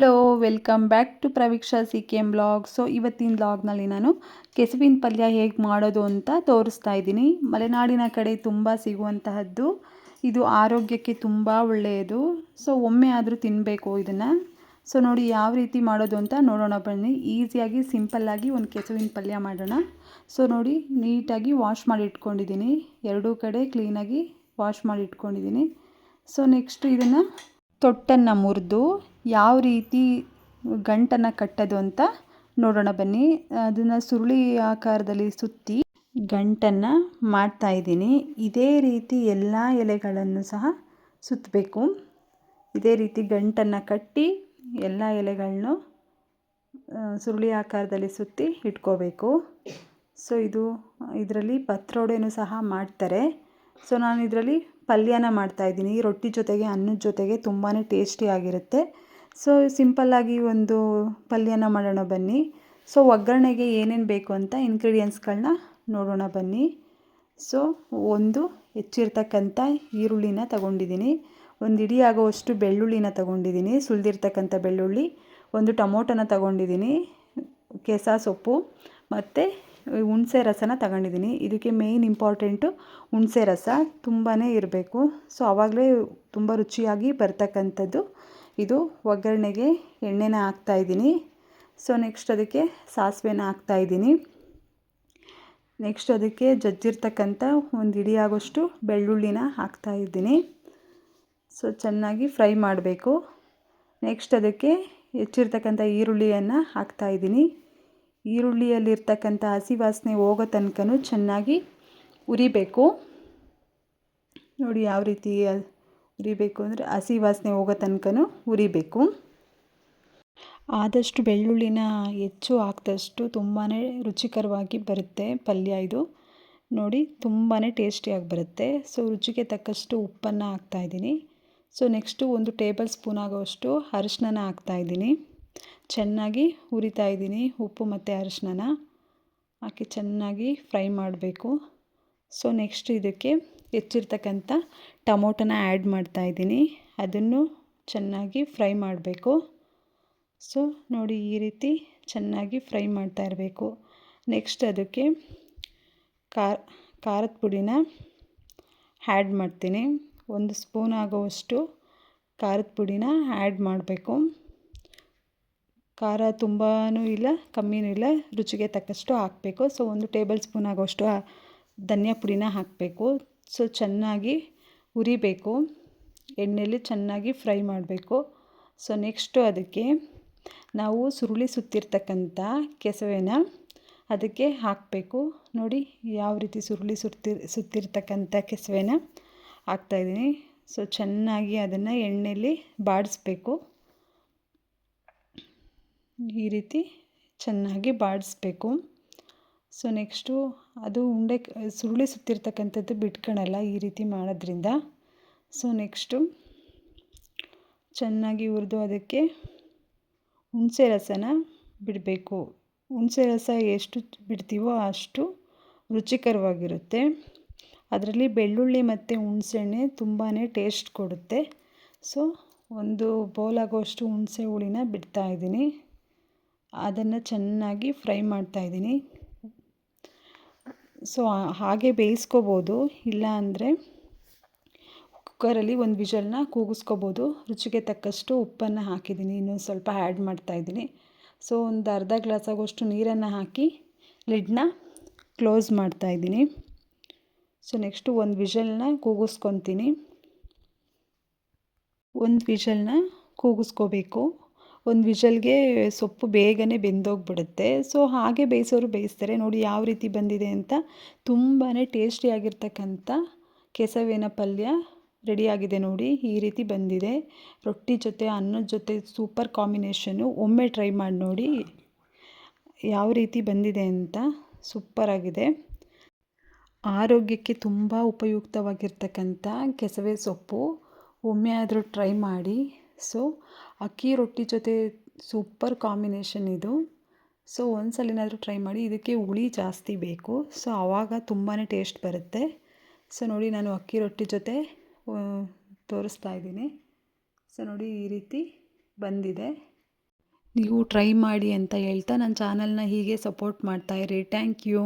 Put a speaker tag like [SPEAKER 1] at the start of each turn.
[SPEAKER 1] Hello welcome back to Praveeksha C K M blog so ಇವತ್ತಿನ ಬ್ಲಾಗ್ನಲ್ಲಿ ನಾನು ಕೆಸುವಿನ ಪಲ್ಯ ಹೇಗೆ ಮಾಡೋದು ಅಂತ ತೋರಿಸ್ತಾ ಇದ್ದೀನಿ. ಮಲೆನಾಡಿನ ಕಡೆ ತುಂಬ ಸಿಗುವಂತಹದ್ದು. ಇದು ಆರೋಗ್ಯಕ್ಕೆ ತುಂಬ ಒಳ್ಳೆಯದು. ಸೊ ಒಮ್ಮೆ ಆದರೂ ತಿನ್ನಬೇಕು ಇದನ್ನು. ಸೊ ನೋಡಿ ಯಾವ ರೀತಿ ಮಾಡೋದು ಅಂತ ನೋಡೋಣ ಬನ್ನಿ. ಈಸಿಯಾಗಿ ಸಿಂಪಲ್ಲಾಗಿ ಒಂದು ಕೆಸುವಿನ ಪಲ್ಯ ಮಾಡೋಣ. ಸೊ ನೋಡಿ ನೀಟಾಗಿ ವಾಶ್ ಮಾಡಿ ಇಟ್ಕೊಂಡಿದ್ದೀನಿ. ಎರಡೂ ಕಡೆ ಕ್ಲೀನಾಗಿ ವಾಶ್ ಮಾಡಿ ಇಟ್ಕೊಂಡಿದ್ದೀನಿ. ಸೊ ನೆಕ್ಸ್ಟ್ ಇದನ್ನು ತೊಟ್ಟನ್ನು ಮುರಿದು ಯಾವ ರೀತಿ ಗಂಟನ್ನು ಕಟ್ಟೋದು ಅಂತ ನೋಡೋಣ ಬನ್ನಿ. ಅದನ್ನು ಸುರುಳಿ ಆಕಾರದಲ್ಲಿ ಸುತ್ತಿ ಗಂಟನ್ನು ಮಾಡ್ತಾ ಇದ್ದೀನಿ. ಇದೇ ರೀತಿ ಎಲ್ಲ ಎಲೆಗಳನ್ನು ಸಹ ಸುತ್ತಬೇಕು ಇದೇ ರೀತಿ ಗಂಟನ್ನು ಕಟ್ಟಿ ಎಲ್ಲ ಎಲೆಗಳನ್ನು ಸುರುಳಿ ಆಕಾರದಲ್ಲಿ ಸುತ್ತಿ ಇಟ್ಕೋಬೇಕು. ಸೊ, ಇದು, ಇದರಲ್ಲಿ ಪತ್ರೊಡೆನೂ ಸಹ ಮಾಡ್ತಾರೆ. ಸೊ ನಾನು ಇದರಲ್ಲಿ ಪಲ್ಯನ ಮಾಡ್ತಾಯಿದ್ದೀನಿ ರೊಟ್ಟಿ ಜೊತೆಗೆ, ಅನ್ನದ ಜೊತೆಗೆ ತುಂಬಾ ಟೇಸ್ಟಿಯಾಗಿರುತ್ತೆ ಸೊ ಸಿಂಪಲ್ಲಾಗಿ ಒಂದು ಪಲ್ಯನ ಮಾಡೋಣ ಬನ್ನಿ. ಸೊ ಒಗ್ಗರಣೆಗೆ ಏನೇನು ಬೇಕು ಅಂತ ಇನ್ಗ್ರೀಡಿಯೆಂಟ್ಸ್ಗಳನ್ನ ನೋಡೋಣ ಬನ್ನಿ. ಸೊ ಒಂದು ಹೆಚ್ಚಿರ್ತಕ್ಕಂಥ ಈರುಳ್ಳಿನ ತಗೊಂಡಿದ್ದೀನಿ. ಒಂದು ಇಡೀ ಆಗೋವಷ್ಟು ಬೆಳ್ಳುಳ್ಳಿನ ತಗೊಂಡಿದ್ದೀನಿ. ಸುಲಿದಿರ್ತಕ್ಕಂಥ ಬೆಳ್ಳುಳ್ಳಿ, ಒಂದು ಟೊಮೊಟೊನ ತಗೊಂಡಿದ್ದೀನಿ ಕೆಸ ಸೊಪ್ಪು, ಮತ್ತು ಹುಣಸೆ ರಸನ ತಗೊಂಡಿದ್ದೀನಿ. ಇದಕ್ಕೆ ಮೇಯ್ನ್ ಇಂಪಾರ್ಟೆಂಟು ಹುಣಸೆ ರಸ ತುಂಬಾ ಇರಬೇಕು. ಸೊ ಆವಾಗಲೇ ತುಂಬ ರುಚಿಯಾಗಿ ಬರ್ತಕ್ಕಂಥದ್ದು. ಇದು ಒಗ್ಗರಣೆಗೆ ಎಣ್ಣೆನ ಹಾಕ್ತಾಯಿದ್ದೀನಿ ಸೊ ನೆಕ್ಸ್ಟ್ ಅದಕ್ಕೆ ಸಾಸಿವೆನ ಹಾಕ್ತಾಯಿದ್ದೀನಿ ನೆಕ್ಸ್ಟ್ ಅದಕ್ಕೆ ಜಜ್ಜಿರ್ತಕ್ಕಂಥ ಒಂದು ಇಡಿಯಾಗೋಷ್ಟು ಬೆಳ್ಳುಳ್ಳಿನ ಹಾಕ್ತಾಯಿದ್ದೀನಿ ಸೊ ಚೆನ್ನಾಗಿ ಫ್ರೈ ಮಾಡಬೇಕು. ನೆಕ್ಸ್ಟ್ ಅದಕ್ಕೆ ಹೆಚ್ಚಿರ್ತಕ್ಕಂಥ ಈರುಳ್ಳಿಯನ್ನು ಹಾಕ್ತಾಯಿದ್ದೀನಿ ಈರುಳ್ಳಿಯಲ್ಲಿರ್ತಕ್ಕಂಥ ಹಸಿ ವಾಸನೆ ಹೋಗೋ ತನಕ ಚೆನ್ನಾಗಿ ಉರಿಬೇಕು. ನೋಡಿ ಯಾವ ರೀತಿ ಉರಿಬೇಕು ಅಂದರೆ ಹಸಿ ವಾಸನೆ ಹೋಗೋ ತನಕನೂ ಉರಿಬೇಕು. ಆದಷ್ಟು ಬೆಳ್ಳುಳ್ಳಿನ ಹೆಚ್ಚು ಹಾಕಿದಷ್ಟು ತುಂಬಾ ರುಚಿಕರವಾಗಿ ಬರುತ್ತೆ ಪಲ್ಯ ಇದು. ನೋಡಿ ತುಂಬಾ ಟೇಸ್ಟಿಯಾಗಿ ಬರುತ್ತೆ. ಸೊ ರುಚಿಗೆ ತಕ್ಕಷ್ಟು ಉಪ್ಪನ್ನು ಹಾಕ್ತಾಯಿದ್ದೀನಿ ಸೊ ನೆಕ್ಸ್ಟು ಒಂದು ಟೇಬಲ್ ಸ್ಪೂನ್ ಆಗೋಷ್ಟು ಅರಿಶಿನ ಹಾಕ್ತಾಯಿದ್ದೀನಿ ಚೆನ್ನಾಗಿ ಹುರಿತಾ ಇದ್ದೀನಿ ಉಪ್ಪು ಮತ್ತು ಅರಿಶಿನ ಹಾಕಿ ಚೆನ್ನಾಗಿ ಫ್ರೈ ಮಾಡಬೇಕು. ಸೊ ನೆಕ್ಸ್ಟ್ ಇದಕ್ಕೆ ಹೆಚ್ಚಿರ್ತಕ್ಕಂಥ ಟೊಮೊಟೊನ ಆ್ಯಡ್ ಮಾಡ್ತಾಯಿದ್ದೀನಿ ಅದನ್ನು ಚೆನ್ನಾಗಿ ಫ್ರೈ ಮಾಡಬೇಕು. ಸೊ ನೋಡಿ ಈ ರೀತಿ ಚೆನ್ನಾಗಿ ಫ್ರೈ ಮಾಡ್ತಾ ಇರಬೇಕು. ನೆಕ್ಸ್ಟ್ ಅದಕ್ಕೆ ಖಾರ, ಖಾರದ ಪುಡಿನ ಆ್ಯಡ್ ಮಾಡ್ತೀನಿ. ಒಂದು ಸ್ಪೂನ್ ಆಗೋವಷ್ಟು ಖಾರದ ಪುಡಿನ ಆ್ಯಡ್ ಮಾಡಬೇಕು. ಖಾರ ತುಂಬಾ ಇಲ್ಲ, ಕಮ್ಮಿನೂ ಇಲ್ಲ, ರುಚಿಗೆ ತಕ್ಕಷ್ಟು ಹಾಕಬೇಕು. ಸೊ ಒಂದು ಟೇಬಲ್ ಸ್ಪೂನ್ ಆಗೋಷ್ಟು ಧನಿಯಾ ಪುಡಿನ ಹಾಕಬೇಕು. ಸೊ ಚೆನ್ನಾಗಿ ಹುರಿಬೇಕು. ಎಣ್ಣೆಯಲ್ಲಿ ಚೆನ್ನಾಗಿ ಫ್ರೈ ಮಾಡಬೇಕು. ಸೊ ನೆಕ್ಸ್ಟು ಅದಕ್ಕೆ ನಾವು ಸುರುಳಿ ಸುತ್ತಿರ್ತಕ್ಕಂಥ ಕೆಸುವೆನ ಅದಕ್ಕೆ ಹಾಕಬೇಕು. ನೋಡಿ, ಯಾವ ರೀತಿ ಸುರುಳಿ ಸುತ್ತಿ, ಸುತ್ತಿರ್ತಕ್ಕಂಥ ಕೆಸುವೆನ ಹಾಕ್ತಾಯಿದ್ದೀನಿ ಸೊ ಚೆನ್ನಾಗಿ ಅದನ್ನು ಎಣ್ಣೆಯಲ್ಲಿ ಬಾಡಿಸ್ಬೇಕು. ಈ ರೀತಿ ಚೆನ್ನಾಗಿ ಬಾಡಿಸ್ಬೇಕು. ಸೊ ನೆಕ್ಸ್ಟು ಅದು ಉಂಡೆ ಸುರುಳಿ ಸುತ್ತಿರ್ತಕ್ಕಂಥದ್ದು ಬಿಟ್ಕೊಳಲ್ಲ ಈ ರೀತಿ ಮಾಡೋದ್ರಿಂದ. ಸೊ ನೆಕ್ಸ್ಟು ಚೆನ್ನಾಗಿ ಹುರಿದು ಅದಕ್ಕೆ ಹುಣಸೆ ರಸನ ಬಿಡಬೇಕು. ಹುಣಸೆ ರಸ ಎಷ್ಟು ಬಿಡ್ತೀವೋ ಅಷ್ಟು ರುಚಿಕರವಾಗಿರುತ್ತೆ. ಅದರಲ್ಲಿ ಬೆಳ್ಳುಳ್ಳಿ ಮತ್ತು ಹುಣಸೆಹಣ್ಣೆ ತುಂಬಾ ಟೇಸ್ಟ್ ಕೊಡುತ್ತೆ. ಸೊ ಒಂದು ಬೌಲ್ ಆಗೋಷ್ಟು ಹುಣಸೆ ಹುಳಿನ ಬಿಡ್ತಾಯಿದ್ದೀನಿ ಅದನ್ನು ಚೆನ್ನಾಗಿ ಫ್ರೈ ಮಾಡ್ತಾಯಿದ್ದೀನಿ ಸೊ ಹಾಗೆ ಬೇಯಿಸ್ಕೋಬೋದು. ಇಲ್ಲ ಅಂದರೆ ಕುಕ್ಕರಲ್ಲಿ ಒಂದು ವಿಷಲ್ನ ಕೂಗಿಸ್ಕೋಬೋದು. ರುಚಿಗೆ ತಕ್ಕಷ್ಟು ಉಪ್ಪನ್ನು ಹಾಕಿದ್ದೀನಿ. ಇನ್ನೊಂದು ಸ್ವಲ್ಪ ಆ್ಯಡ್ ಮಾಡ್ತಾಯಿದ್ದೀನಿ ಸೊ, ಒಂದು ಅರ್ಧ ಗ್ಲಾಸ್ ಆಗೋಷ್ಟು ನೀರನ್ನು ಹಾಕಿ ಲಿಡ್ನ ಕ್ಲೋಸ್ ಮಾಡ್ತಾಯಿದ್ದೀನಿ ಸೊ, ನೆಕ್ಸ್ಟು ಒಂದು ವಿಷಲ್ನ ಕೂಗಿಸ್ಕೊತೀನಿ. ಒಂದು ವಿಷಲ್ನ ಕೂಗಿಸ್ಕೋಬೇಕು. ಒಂದು ವಿಷಲ್ಗೆ ಸೊಪ್ಪು ಬೇಗನೆ ಬೆಂದೋಗ್ಬಿಡುತ್ತೆ. ಸೊ ಹಾಗೆ ಬೇಯಿಸೋರು ಬೇಯಿಸ್ತಾರೆ. ನೋಡಿ ಯಾವ ರೀತಿ ಬಂದಿದೆ ಅಂತ. ತುಂಬಾ ಟೇಸ್ಟಿಯಾಗಿರ್ತಕ್ಕಂಥ ಕೆಸವಿನ ಪಲ್ಯ ರೆಡಿಯಾಗಿದೆ ನೋಡಿ. ಈ ರೀತಿ ಬಂದಿದೆ. ರೊಟ್ಟಿ ಜೊತೆ, ಅನ್ನದ ಜೊತೆ ಸೂಪರ್ ಕಾಂಬಿನೇಷನ್ನು ಒಮ್ಮೆ ಟ್ರೈ ಮಾಡಿ ನೋಡಿ ಯಾವ ರೀತಿ ಬಂದಿದೆ ಅಂತ. ಸೂಪರಾಗಿದೆ ಆರೋಗ್ಯಕ್ಕೆ ತುಂಬ ಉಪಯುಕ್ತವಾಗಿರ್ತಕ್ಕಂಥ ಕೆಸವೆ ಸೊಪ್ಪು ಒಮ್ಮೆ ಆದರೂ ಟ್ರೈ ಮಾಡಿ. ಸೊ, ಅಕ್ಕಿ ರೊಟ್ಟಿ ಜೊತೆ ಸೂಪರ್ ಕಾಂಬಿನೇಷನ್ ಇದು. ಸೊ ಒಂದು ಸಲಿನಾದರೂ ಟ್ರೈ ಮಾಡಿ. ಇದಕ್ಕೆ ಹುಳಿ ಜಾಸ್ತಿ ಬೇಕು. ಸೊ, ಆವಾಗ ತುಂಬಾ ಟೇಸ್ಟ್ ಬರುತ್ತೆ. ಸೊ, ನೋಡಿ ನಾನು ಅಕ್ಕಿ ರೊಟ್ಟಿ ಜೊತೆ ತೋರಿಸ್ತಾ ಇದ್ದೀನಿ. ಸೊ, ನೋಡಿ ಈ ರೀತಿ ಬಂದಿದೆ. ನೀವು ಟ್ರೈ ಮಾಡಿ ಅಂತ ಹೇಳ್ತಾ, ನನ್ನ ಚಾನಲ್ನ ಹೀಗೆ ಸಪೋರ್ಟ್ ಮಾಡ್ತಾಯಿರಿ ಥ್ಯಾಂಕ್ ಯು.